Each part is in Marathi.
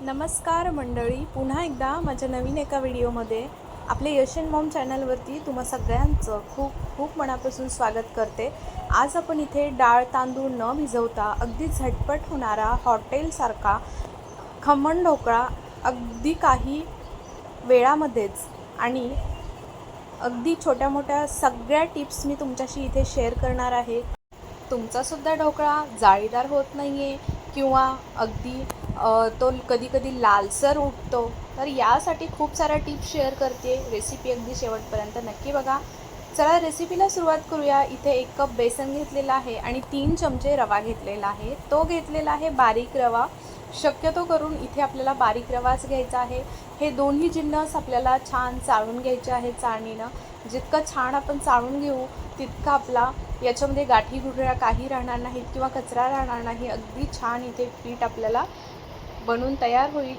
नमस्कार मंडळी पुन्हा एकदा माझ्या नवीन एका व्हिडिओमध्ये आपले यशन मॉम चॅनलवरती तुम्हा सगळ्यांचं खूप खूप मनापासून स्वागत करते. आज आपण इथे डाळ तांदूळ न भिजवता अगदी झटपट होणारा हॉटेलसारखा खमण ढोकळा अगदी काही वेळामध्येच आणि अगदी छोट्या मोठ्या सगळ्या टिप्स मी तुमच्याशी इथे शेअर करणार आहे. तुमचासुद्धा ढोकळा जाळीदार होत नाही आहे किंवा अगदी तो कधी कधी लालसर उठतो तर यासाठी खूप साऱ्या टिप्स शेअर करते. रेसिपी अगदी शेवटपर्यंत नक्की बघा. चला रेसिपीला सुरुवात करूया. इथे एक कप बेसन घेतलेला आहे आणि तीन चमचे रवा घेतलेला आहे. तो घेतलेला आहे बारीक रवा. शक्यतो करून इथे आपल्याला बारीक रवाच घ्यायचा आहे. हे दोन्ही जिन्नस आपल्याला छान चाळून घ्यायचे आहे चाळणीनं. जितकं छान आपण चाळून घेऊ तितका आपला याच्यामध्ये गाठी गुठळ्या काही राहणार नाहीत किंवा कचरा राहणार नाही. अगदी छान इथे पीठ आपल्याला बनून तयार होईल.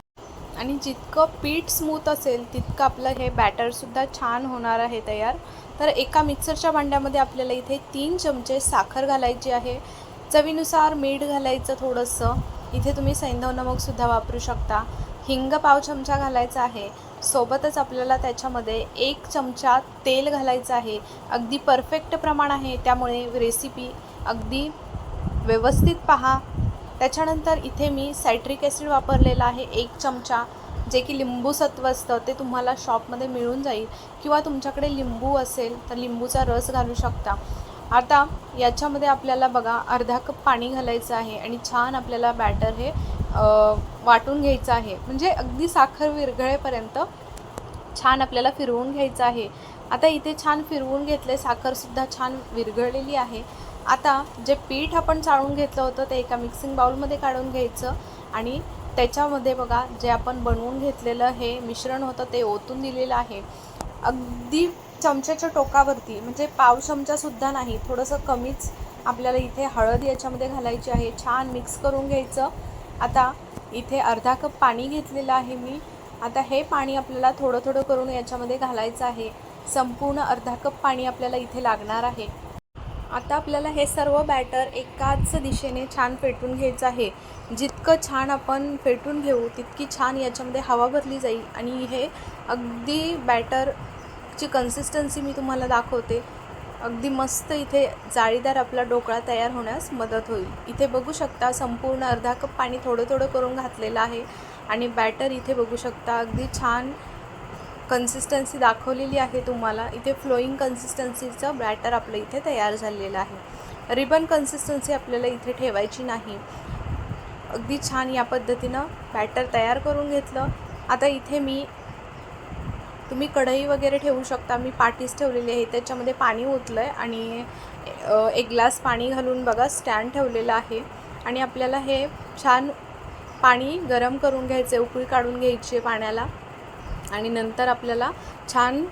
आणि जितकं पीठ स्मूथ असेल तितकं आपलं हे बॅटरसुद्धा छान होणार आहे तयार. तर एका मिक्सरच्या भांड्यामध्ये आपल्याला इथे तीन चमचे साखर घालायची आहे. चवीनुसार मीठ घालायचं थोडंसं. इथे तुम्ही सैंधव नमकसुद्धा वापरू शकता. हिंग पाव चमचा घालायचा आहे. सोबतच आपल्याला त्याच्यामध्ये एक चमचा तेल घालायचं आहे. अगदी परफेक्ट प्रमाण आहे. त्यामुळे रेसिपी अगदी व्यवस्थित पहा. त्याच्यानंतर इथे मी सायट्रिक ॲसिड वापरलेला आहे. एक चमचा. जे की लिंबू सत्व असतं ते तुम्हाला शॉपमध्ये मिळून जाईल. किंवा तुमच्याकडे लिंबू असेल तर लिंबूचा रस घालू शकता. आता याच्यामध्ये आपल्याला बघा अर्धा कप पाणी घालायचं आहे. आणि छान आपल्याला बॅटर हे वाटून घ्यायचं आहे. म्हणजे अगदी साखर विरघळेपर्यंत छान आपल्याला फिरवून घ्यायचं आहे. आता इथे छान फिरवून घेतले साखरसुद्धा छान विरघळलेली आहे. आता जे पीठ आपण चाळून घेतलं होतं ते एका मिक्सिंग बाउलमध्ये काढून घ्यायचं आणि त्याच्यामध्ये बघा जे आपण बनवून घेतलेलं हे मिश्रण होतं ते ओतून दिलेलं आहे. अगदी चमच्याच्या टोकावरती म्हणजे पाव चमचासुद्धा नाही थोडंसं कमीच आपल्याला इथे हळद याच्यामध्ये घालायची आहे. छान मिक्स करून घ्यायचं. आता इथे अर्धा कप पाणी घेतलेलं आहे मी. आता हे पाणी आपल्याला थोडं थोडं करून याच्यामध्ये घालायचं आहे. संपूर्ण अर्धा कप पाणी आपल्याला इथे लागणार आहे. आता आपल्याला हे सर्व बॅटर एकाच दिशेने छान फेटून घ्यायचं आहे. जितकं छान आपण फेटून घेऊ तितकी छान याच्यामध्ये हवा भरली जाईल. आणि हे अगदी बॅटरची कन्सिस्टन्सी मी तुम्हाला दाखवते. अगदी मस्त इथे जाळीदार आपला ढोकळा तयार होण्यास मदत होईल. इथे बघू शकता संपूर्ण अर्धा कप पाणी थोडं थोडं करून घातलेलं आहे आणि बॅटर इथे बघू शकता अगदी छान कन्सिस्टन्सी दाखवलेली आहे तुम्हाला. इथे फ्लोईंग कन्सिस्टन्सीचं बॅटर आपलं इथे तयार झालेलं आहे. रिबन कन्सिस्टन्सी आपल्याला इथे ठेवायची नाही. अगदी छान या पद्धतीनं बॅटर तयार करून घेतलं. आता इथे मी तुम्ही कढई वगैरे ठेवू शकता. मी पाटीस ठेवलेली आहे. त्याच्यामध्ये पाणी ओतलं आहे आणि एक ग्लास पाणी घालून बघा स्टँड ठेवलेलं आहे. आणि आपल्याला हे छान पाणी गरम करून घ्यायचं आहे उकळी काढून घ्यायची आहे पाण्याला. आणि नंतर आपल्याला छान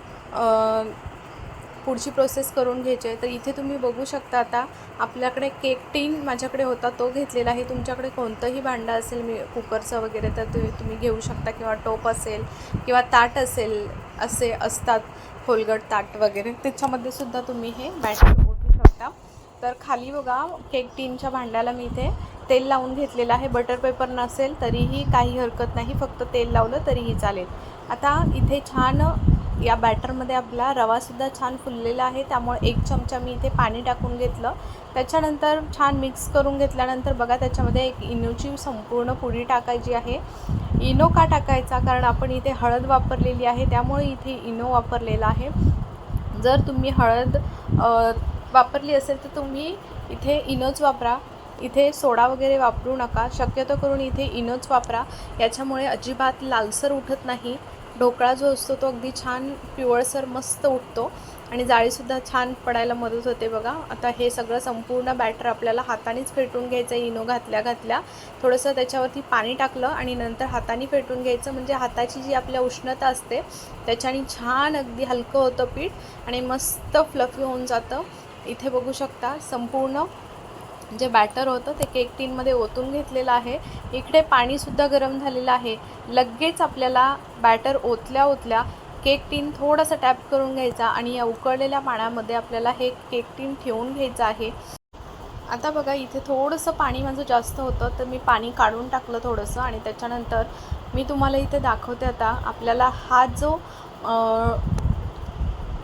पुढची प्रोसेस करून घ्यायची आहे. तर इथे तुम्ही बघू शकता आता आपल्याकडे केक टीन माझ्याकडे होता तो घेतलेला आहे. तुमच्याकडे कोणतंही भांडं असेल मी कुकरचं वगैरे तर तुम्ही घेऊ शकता. किंवा टोप असेल किंवा ताट असेल असे असतात खोलगट ताट वगैरे. त्याच्यामध्ये सुद्धा तुम्ही हे बॅटर ओतू शकता. तर खाली बघा केक टीनच्या भांड्याला मी इथे तेल लावून घेतलेलं आहे. बटर पेपर नसेल तरीही काही हरकत नाही. फक्त तेल लावलं तरीही चालेल. आता इथे छान या बॅटरमध्ये आपला रवासुद्धा छान फुललेला आहे. त्यामुळे एक चमचा मी इथे पाणी टाकून घेतलं. त्याच्यानंतर छान मिक्स करून घेतल्यानंतर बघा त्याच्यामध्ये एक इनोची संपूर्ण पुडी टाकायची आहे. इनो का टाकायचा? कारण आपण इथे हळद वापरलेली आहे. त्यामुळे इथे इनो वापरलेला आहे. जर तुम्ही हळद वापरली असेल तर तुम्ही इथे इनोच वापरा. इथे सोडा वगैरे वापरू नका. शक्यतो करून इथे इनोच वापरा. याच्यामुळे अजिबात लालसर उठत नाही. ढोकळा जो असतो तो अगदी छान पिवळसर मस्त उठतो. आणि जाळीसुद्धा छान पडायला मदत होते बघा. आता हे सगळं संपूर्ण बॅटर आपल्याला हातानेच फेटून घ्यायचं इनो घातल्या घातल्या. थोडंसं त्याच्यावरती पाणी टाकलं आणि नंतर हाताने फेटून घ्यायचं. म्हणजे हाताची जी आपल्या उष्णता असते त्याच्याने छान अगदी हलकं होतं पीठ आणि मस्त फ्लफी होऊन जातं. इथे बघू शकता संपूर्ण जे बॅटर होतं ते केक टीनमध्ये ओतून घेतलेलं आहे. इकडे पाणीसुद्धा गरम झालेलं आहे. लगेच आपल्याला बॅटर ओतल्या ओतल्या केक टीन थोडंसं टॅप करून घ्यायचा आणि या उकळलेल्या पाण्यामध्ये आपल्याला हे केक टीन ठेवून घ्यायचं आहे. आता बघा इथे थोडंसं पाणी माझं जास्त होतं तर मी पाणी काढून टाकलं थोडंसं आणि त्याच्यानंतर मी तुम्हाला इथे दाखवते आता आपल्याला हा जो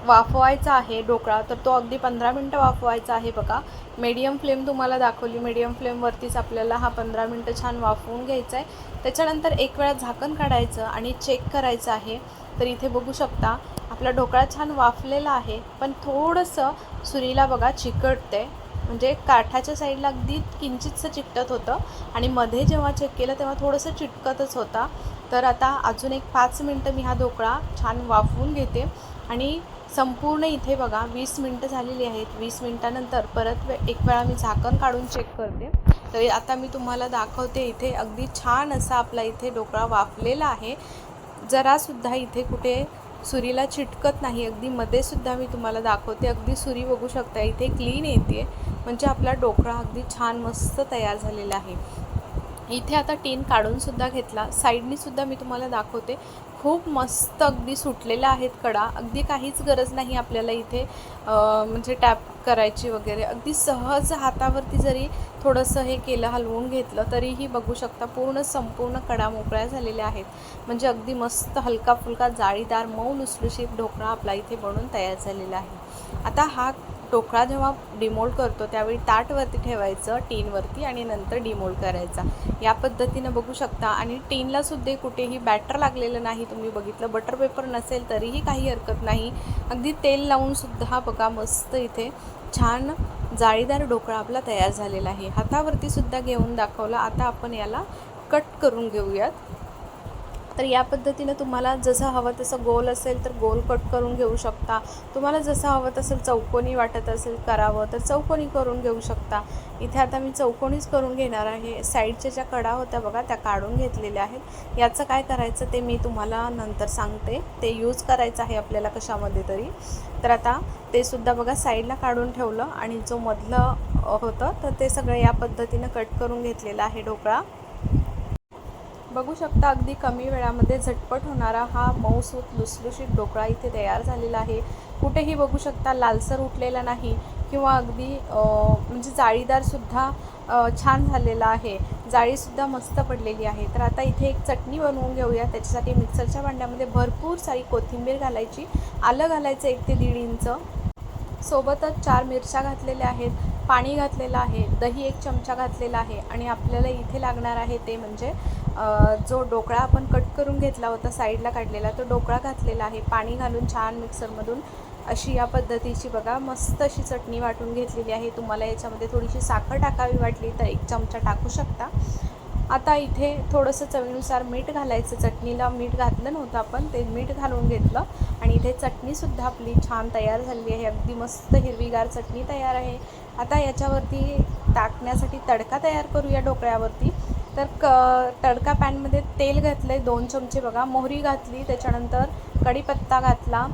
वाफवायचा आहे ढोकळा तर तो अगदी पंधरा मिनटं वाफवायचा आहे बघा. मीडियम फ्लेम तुम्हाला दाखवली. मीडियम फ्लेमवरतीच आपल्याला हा पंधरा मिनटं छान वाफवून घ्यायचा आहे. त्याच्यानंतर एक वेळा झाकण काढायचं आणि चेक करायचं आहे. तर इथे बघू शकता आपला ढोकळा छान वाफलेला आहे पण थोडंसं सुरीला बघा चिकटते म्हणजे काठाच्या साईडला अगदी किंचितसं चिकटत होतं आणि मध्ये जेव्हा चेक केलं तेव्हा थोडंसं चिटकतच होता. तर आता अजून एक पाच मिनटं मी हा ढोकळा छान वाफवून घेते. आणि संपूर्ण इथे बघा वीस मिनटं झालेली आहेत. वीस मिनटानंतर परत वे एक वेळा मी झाकण काढून चेक करते. तर आता मी तुम्हाला दाखवते इथे अगदी छान असा आपला इथे ढोकळा वाफलेला आहे. जरासुद्धा इथे कुठे सुरीला चिटकत नाही अगदी मध्येसुद्धा मी तुम्हाला दाखवते. अगदी सुरी बघू शकता इथे क्लीन येते. म्हणजे आपला ढोकळा अगदी छान मस्त तयार झालेला आहे. इथे आता टीन काढूनसुद्धा घेतला. साईडनीसुद्धा मी तुम्हाला दाखवते. खूप मस्त अगदी सुटलेल्या आहेत कडा. अगदी काहीच गरज नाही आपल्याला इथे म्हणजे टॅप करायची वगैरे. अगदी सहज हातावरती जरी थोडंसं हे केलं हलवून घेतलं तरीही बघू शकता पूर्ण संपूर्ण कडा मोकळ्या झालेल्या आहेत. म्हणजे अगदी मस्त हलका फुलका जाळीदार मऊ लुसलुशीत ढोकळा आपला इथे बनून तयार झालेला आहे. आता हा ढोकळा जेव्हा डिमोल्ड करतो त्यावेळी ताटवरती ठेवायचं टीनवरती आणि नंतर डिमोल्ड करायचा. या पद्धतीनं बघू शकता. आणि टीनला सुद्धा कुठेही बॅटर लागलेलं नाही. तुम्ही बघितलं बटर पेपर नसेल तरीही काही हरकत नाही. अगदी तेल लावूनसुद्धा बघा मस्त इथे छान जाळीदार ढोकळा आपला तयार झालेला आहे. हातावरतीसुद्धा घेऊन दाखवला. आता आपण याला कट करून घेऊयात. तर या पद्धतीनं तुम्हाला जसं हवं तसं गोल असेल तर गोल कट करून घेऊ शकता. तुम्हाला जसं हवं तसं चौकोनी वाटत असेल करावं तर चौकोनी करून घेऊ शकता. इथे आता मी चौकोनीच करून घेणार आहे. साईडच्या ज्या कडा होत्या बघा त्या काढून घेतलेल्या आहेत. याचं काय करायचं ते मी तुम्हाला नंतर सांगते. ते यूज करायचं आहे आपल्याला कशामध्ये तरी. तर आता ते सुद्धा बघा साईडला काढून ठेवलं आणि जो मधलं होतं तर ते सगळं या पद्धतीनं कट करून घेतलेलं आहे ढोकळा. बघू शकता अगदी कमी वेळामध्ये झटपट होणारा हा मऊसूत लुसलुशीत ढोकळा इथे तयार झालेला आहे. कुठेही बघू शकता लालसर उठलेला नाही किंवा अगदी म्हणजे जाळीदारसुद्धा छान झालेला आहे. जाळीसुद्धा मस्त पडलेली आहे. तर आता इथे एक चटणी बनवून घेऊया. त्याच्यासाठी मिक्सरच्या भांड्यामध्ये भरपूर सारी कोथिंबीर घालायची आलं घालायचं एक ते दीड इंच. सोबतच चार मिरच्या घातलेल्या आहेत पाणी घातलेलं आहे दही एक चमचा घातलेला आहे आणि आपल्याला इथे लागणार आहे ते म्हणजे जो ढोकळा आपण कट करून घेतला होता साईडला काढलेला तो ढोकळा घातलेला आहे. पाणी घालून छान मिक्सरमधून अशी या पद्धतीची बघा मस्त अशी चटणी वाटून घेतलेली आहे. तुम्हाला याच्यामध्ये थोडीशी साखर टाकावी वाटली तर एक चमचा टाकू शकता. आता इथे थोडंसं चवीनुसार मीठ घालायचं. चटणीला मीठ घातलं नव्हतं आपण ते मीठ घालून घेतलं. आणि इथे चटणीसुद्धा आपली छान तयार झाली आहे. अगदी मस्त हिरवीगार चटणी तयार आहे. आता याच्यावरती टाकण्यासाठी तडका तयार करूया ढोकळ्यावरती. तर क तडका पॅनमध्ये तेल घातलं आहे दोन चमचे बघा. मोहरी घातली त्याच्यानंतर कढीपत्ता घातला.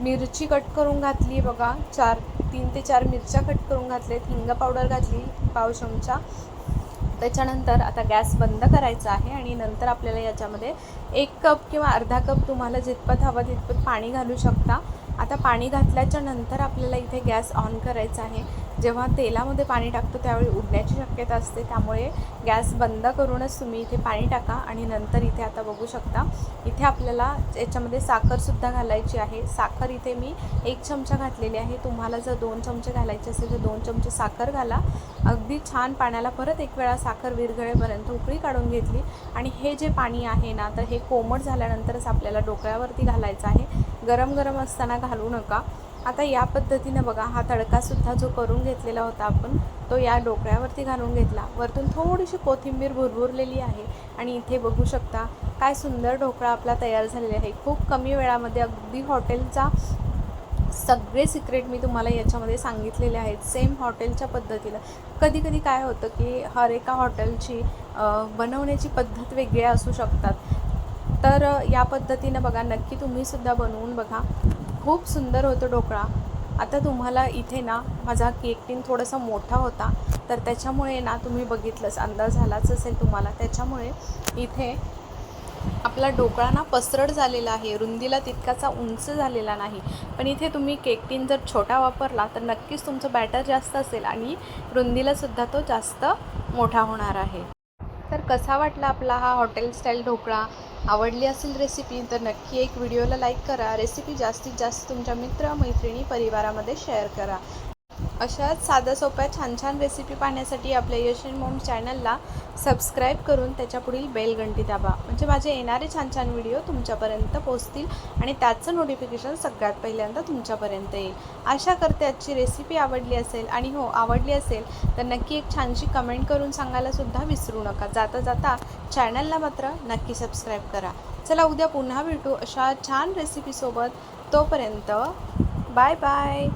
मिरची कट करून घातली बघा. चार तीन ते चार मिरच्या कट करून घातलेत हिंग पावडर घातली पाव चमचा. त्याच्यानंतर आता गॅस बंद करायचा आहे आणि नंतर आपल्याला याच्यामध्ये एक कप किंवा अर्धा कप तुम्हाला जितपत हवं तितपत पाणी घालू शकता. आता पाणी घातल्याच्या नंतर आपल्याला इथे गॅस ऑन करायचा आहे. जेव्हा तेलामध्ये पाणी टाकतो त्यावेळी उडण्याची शक्यता असते. त्यामुळे गॅस बंद करूनच तुम्ही इथे पाणी टाका आणि नंतर इथे आता बघू शकता. इथे आपल्याला याच्यामध्ये साखरसुद्धा घालायची आहे. साखर इथे मी एक चमचा घातलेली आहे. तुम्हाला जर दोन चमचे घालायचे असेल तर दोन चमचे साखर घाला. अगदी छान पाण्याला परत एक वेळा साखर विरघळेपर्यंत उकळी काढून घेतली. आणि हे जे पाणी आहे ना तर हे कोमट झाल्यानंतरच आपल्याला डोकळ्यावरती घालायचं आहे. गरम गरम असताना घालू नका. आता या पद्धतीनं बघा हा तडकासुद्धा जो करून घेतलेला होता आपण तो या डोकळ्यावरती घालून घेतला. वरतून थोडीशी कोथिंबीर भुरभुरलेली आहे आणि इथे बघू शकता काय सुंदर ढोकळा आपला तयार झालेला आहे. खूप कमी वेळामध्ये अगदी हॉटेलचा सगळे सिक्रेट मी तुम्हाला याच्यामध्ये सांगितलेले आहेत. सेम हॉटेलच्या पद्धतीनं कधी कधी काय होतं की हर एका हॉटेलची बनवण्याची पद्धत वेगळ्या असू शकतात. तर या पद्धतीनं बघा नक्की तुम्हीसुद्धा बनवून बघा. खूप सुंदर होतो ढोकळा. आता तुम्हाला इथे ना माझा केक टीन थोडासा मोठा होता. तर त्याच्यामुळे ना तुम्ही बघितलंच अंदाज झालाच असेल तुम्हाला. त्याच्यामुळे इथे आपला ढोकळा ना पसरट झालेला आहे. रुंदीला तितकाचा उंच झालेला नाही. पण इथे तुम्ही केक टीन जर छोटा वापरला तर नक्कीच तुमचं बॅटर जास्त असेल आणि रुंदीलासुद्धा तो जास्त मोठा होणार आहे. तर कसा वाटला आपला हा हॉटेल स्टाईल ढोकळा? आवडली असेल रेसिपी तर नक्की एक व्हिडिओला लाईक करा. रेसिपी जास्तीत जास्त तुमच्या मित्र मैत्रिणी परिवारामध्ये शेअर करा. अशाच साध्या सोप्या छान छान रेसिपी पाहण्यासाठी आपल्या यशन मोम चॅनलला सबस्क्राईब करून त्याच्या पुढील बेल घंटी दाबा. म्हणजे माझे येणारे छान छान व्हिडिओ तुमच्यापर्यंत पोहोचतील आणि त्याचं नोटिफिकेशन सगळ्यात पहिल्यांदा तुमच्यापर्यंत येईल. आशा करते आजची रेसिपी आवडली असेल आणि हो आवडली असेल तर नक्की एक छानशी कमेंट करून सांगायला सुद्धा विसरू नका. जाता जाता चॅनलला मात्र नक्की सबस्क्राईब करा. चला उद्या पुन्हा भेटू अशा छान रेसिपीसोबत तोपर्यंत बाय बाय